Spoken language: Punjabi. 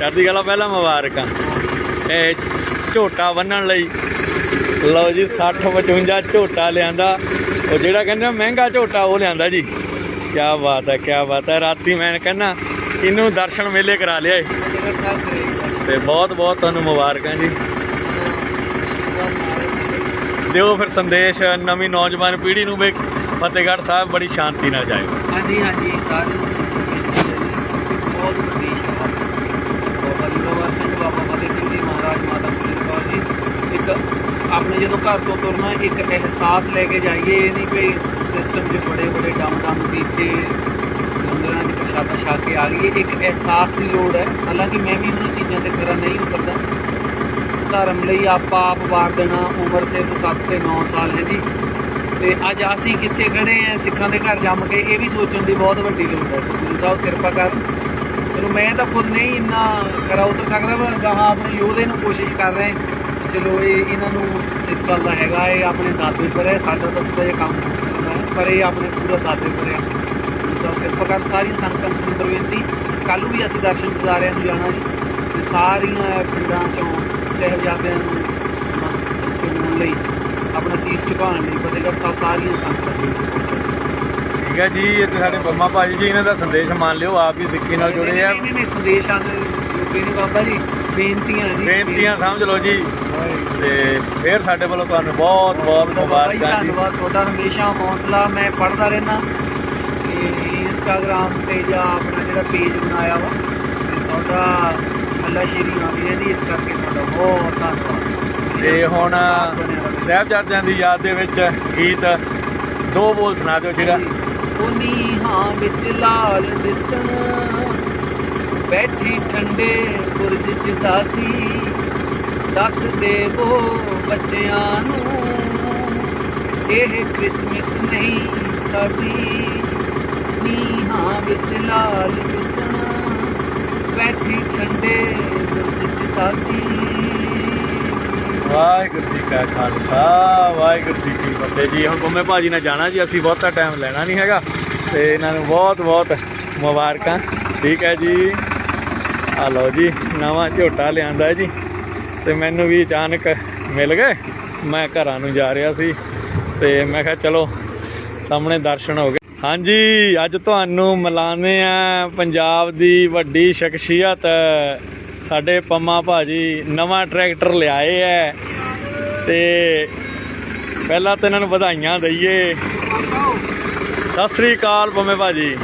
ਚੜ੍ਹਦੀ ਕਲਾ ਪਹਿਲਾਂ ਮੁਬਾਰਕਾਂ। ਇਹ ਝੋਟਾ ਬੰਨਣ ਲਈ। ਲਓ ਜੀ 60 55 ਝੋਟਾ ਲਿਆਂਦਾ। ਉਹ ਜਿਹੜਾ ਕਹਿੰਦੇ ਮਹਿੰਗਾ ਝੋਟਾ, ਉਹ ਲਿਆਂਦਾ ਜੀ। ਕੀ ਬਾਤ ਹੈ ਕੀ ਬਾਤ ਹੈ। ਰਾਤੀ ਮੈਂ ਕਹਿੰਦਾ, ਇਹਨੂੰ ਦਰਸ਼ਨ ਮੇਲੇ ਕਰਾ ਲਿਆ ਏ। ਤੇ ਬਹੁਤ ਬਹੁਤ ਤੁਹਾਨੂੰ ਮੁਬਾਰਕਾਂ ਜੀ। ਦਿਓ ਫਿਰ ਸੰਦੇਸ਼, ਨਵੀਂ ਨੌਜਵਾਨ ਪੀੜ੍ਹੀ ਨੂੰ ਵੀ ਫਤਿਹਗੜ੍ਹ ਸਾਹਿਬ ਬੜੀ ਸ਼ਾਂਤੀ ਨਾਲ ਜਾਏ ਹਾਂਜੀ ਹਾਂਜੀ, ਸਾਰੇ ਨੂੰ ਬਹੁਤ ਵੱਡੀ ਬਾਬਾ ਲੀਲਾਵਰ ਸਿੰਘ ਬਾਬਾ ਫਤਿਹ ਸਿੰਘ ਜੀ ਮਹਾਰਾਜ ਮਾਤਾ ਗੁਜਰ ਕੌਰ ਜੀ ਇੱਕ ਆਪਣੇ ਜਦੋਂ ਘਰ ਤੋਂ ਤੁਰਨਾ, ਇੱਕ ਅਹਿਸਾਸ ਲੈ ਕੇ ਜਾਈਏ, ਇਹ ਨਹੀਂ ਕਿ ਸਿਸਟਮ 'ਚ ਬੜੇ ਬੜੇ ਡੰਮ ਡੰਮ ਕੀਤੇ ਮੰਦਰਾਂ 'ਚ ਪ੍ਰਸ਼ਾਦਾ ਛਕ ਕੇ ਆ ਗਈ। ਇੱਕ ਅਹਿਸਾਸ ਦੀ ਲੋੜ ਹੈ। ਹਾਲਾਂਕਿ ਮੈਂ ਵੀ ਇਹਨਾਂ ਚੀਜ਼ਾਂ ਤੇ ਖਰਾ ਨਹੀਂ ਉਤਰਦਾ। ਧਰਮ ਲਈ ਆਪਾਂ ਆਪ ਵਾਰ ਦੇਣਾ, ਉਮਰ ਸਿਰਫ 7 ਤੇ 9 ਸਾਲ ਹੈ ਜੀ। ਤੇ ਅੱਜ ਅਸੀਂ ਕਿੱਥੇ ਖੜੇ ਆ ਸਿੱਖਾਂ ਦੇ ਘਰ ਜੰਮ ਕੇ, ਇਹ ਵੀ ਸੋਚਣ ਦੀ ਬਹੁਤ ਵੱਡੀ ਲੋੜ ਹੈ। ਗੁਰੂ ਸਾਹਿਬ, ਕਿਰਪਾ ਕਰ। ਚਲੋ, ਮੈਂ ਤਾਂ ਖੁਦ ਨਹੀਂ ਇੰਨਾ ਕਰਾ ਉਤਰ ਸਕਦਾ, ਪਰ ਗਾਹਾਂ ਆਪਣੇ ਯੋਧੇ ਨੂੰ ਕੋਸ਼ਿਸ਼ ਕਰ ਰਹੇ ਚਲੋ ਇਹ ਇਹਨਾਂ ਨੂੰ ਇਸ ਗੱਲ ਦਾ ਹੈਗਾ ਇਹ ਆਪਣੇ ਦਾਦੇ ਪਰ ਹੈ ਸਾਡਾ ਤਾਂ ਥੋੜਾ ਜਿਹਾ ਕੰਮ ਹੈ, ਪਰ ਇਹ ਆਪਣੇ ਪੂਰਾ ਦਾਦੇ ਪਰ ਹੈ। ਸਾਹਿਬ ਕਿਰਪਾ ਕਰ ਸਾਰੀਆਂ ਸੰਗਤਾਂ ਨੂੰ ਬੇਨਤੀ ਕੱਲ੍ਹ ਨੂੰ ਵੀ ਅਸੀਂ ਦਰਸ਼ਨ ਗੁਜ਼ਾਰਿਆਂ ਨੂੰ ਜਾਣਾ ਜੀ ਤੇ ਸਾਰੀਆਂ ਪਿੰਡਾਂ ਚੋਂ ਸਹਿਬਜ਼ਾਦਿਆਂ ਨੂੰ ਮਨ ਲਈ ਆਪਣਾ ਸੀਸ ਝੁਕਾਉਣ ਲਈ ਫਤਿਹਗੜ੍ਹ ਸਾਹਿਬ ਸਾਰੀਆਂ ਸੰਗਤਾਂ ਨੂੰ ਠੀਕ ਹੈ ਜੀ ਇਹ ਤੇ ਸਾਡੇ ਪੰਮਾ ਭਾਜੀ ਜੀ ਇਹਨਾਂ ਦਾ ਸੰਦੇਸ਼ ਮੰਨ ਲਿਓ ਆਪ ਵੀ ਸਿੱਖੀ ਨਾਲ ਜੁੜੇ ਆ। ਨਹੀਂ ਨਹੀਂ ਸੰਦੇਸ਼ਾਂ ਦੇ ਜੁੜੇ ਨਹੀਂ ਬਾਬਾ ਜੀ ਬੇਨਤੀਆਂ ਜੀ। ਬੇਨਤੀਆਂ ਸਮਝ ਲਓ ਜੀ। ਤੇ ਫਿਰ ਸਾਡੇ ਵੱਲੋਂ ਤੁਹਾਨੂੰ ਬਹੁਤ ਬਹੁਤ ਮੁਬਾਰਕਾਂ ਜੀ। ਧੰਨਵਾਦ। ਤੁਹਾਡਾ ਹਮੇਸ਼ਾ ਹੌਸਲਾ ਮੈਂ ਪੜ੍ਹਦਾ ਰਹਿਣਾ ਤੇ ਇੰਸਟਾਗ੍ਰam ਤੇ ਜਾਂ ਆਪਣਾ ਜਿਹੜਾ ਪੇਜ ਬਣਾਇਆ ਵਾ ਤੁਹਾਡਾ ਅੱਲਾ ਸ਼ੇਰੀ ਆਉਂਦੀ ਰਹਿੰਦੀ ਇਸ ਕਰਕੇ ਤੁਹਾਡਾ ਬਹੁਤ ਧੰਨਵਾਦ। ਤੇ ਹੁਣ। ਸਾਹਿਬਜ਼ਾਦਿਆਂ ਦੀ ਯਾਦ ਦੇ ਵਿੱਚ ਗੀਤ ਦੋ ਬੋਲ ਸੁਣਾ ਦਿਓ ਜਿਹੜਾ। ਉਨੀ ਹਾਂ ਵਿੱਚ ਲਾਲ ਦਿਸਣ ਬੈਠੀ ਠੰਡੇ ਬੁਰਜ ਚ ਦਾਦੀ। ਦੱਸ ਦੇਵੋ ਬੱਚਿਆਂ ਨੂੰ, ਇਹ ਕ੍ਰਿਸਮਸ ਨਹੀਂ ਸਾਡੀ। ਨੀਹਾਂ ਵਿੱਚ ਲਾਲ ਦਿਸਣ ਬੈਠੀ ਠੰਡੇ ਬੁਰਜ ਚ ਦਾਦੀ। ਵਾਹਿਗੁਰੂ ਜੀ ਕਾ ਖਾਲਸਾ, ਵਾਹਿਗੁਰੂ ਜੀ ਕੀ ਫਤਿਹ ਜੀ। ਹੁਣ ਗੁੰਮੇ ਭਾਜੀ ਨਾਲ ਜਾਣਾ ਜੀ, ਅਸੀਂ ਬਹੁਤਾ ਟਾਈਮ ਲੈਣਾ ਨਹੀਂ ਹੈਗਾ, ਤੇ ਇਹਨਾਂ ਨੂੰ ਬਹੁਤ ਬਹੁਤ ਮੁਬਾਰਕਾਂ। ਠੀਕ ਹੈ ਜੀ। ਆ ਲਓ ਜੀ, ਨਵਾਂ ਝੋਟਾ ਲਿਆਂਦਾ ਜੀ। ਤੇ ਮੈਨੂੰ ਵੀ ਅਚਾਨਕ ਮਿਲ ਗਏ। ਮੈਂ ਘਰਾਂ ਨੂੰ ਜਾ ਰਿਹਾ ਸੀ ਤੇ ਮੈਂ ਕਿਹਾ ਚਲੋ, ਸਾਹਮਣੇ ਦਰਸ਼ਨ ਹੋ ਗਏ। ਹਾਂਜੀ, ਅੱਜ ਤੁਹਾਨੂੰ ਮਿਲਾਨੇ ਆ ਪੰਜਾਬ ਦੀ ਵੱਡੀ ਸ਼ਖਸੀਅਤ। ਸਾਡੇ ਪੰਮਾ ਭਾਜੀ ਨਵਾਂ ਟਰੈਕਟਰ ਲਿਆਏ ਐ। ਤੇ ਪਹਿਲਾਂ ਤਾਂ ਇਹਨਾਂ ਨੂੰ ਵਧਾਈਆਂ ਦਈਏ। ਸਤਿ ਸ੍ਰੀ ਅਕਾਲ ਪੰਮੇ ਭਾਜੀ।